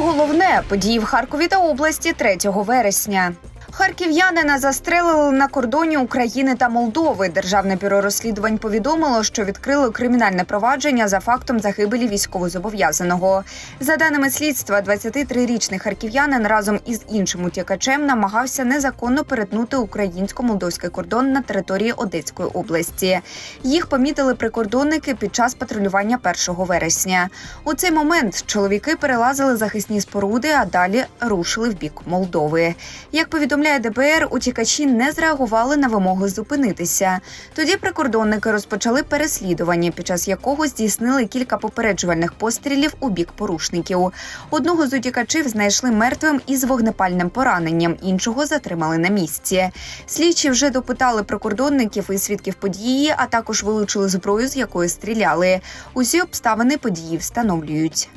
Головне події в Харкові та області 3 вересня. Харків'янина застрелили на кордоні України та Молдови. Державне бюро розслідувань повідомило, що відкрило кримінальне провадження за фактом загибелі військовозобов'язаного. За даними слідства, 23-річний харків'янин разом із іншим утікачем намагався незаконно перетнути українсько-молдовський кордон на території Одеської області. Їх помітили прикордонники під час патрулювання 1 вересня. У цей момент чоловіки перелазили захисні споруди, а далі рушили в бік Молдови. Як повідомляє ДБР, утікачі не зреагували на вимоги зупинитися. Тоді прикордонники розпочали переслідування, під час якого здійснили кілька попереджувальних пострілів у бік порушників. Одного з утікачів знайшли мертвим із вогнепальним пораненням, іншого затримали на місці. Слідчі вже допитали прикордонників і свідків події, а також вилучили зброю, з якої стріляли. Усі обставини події встановлюють.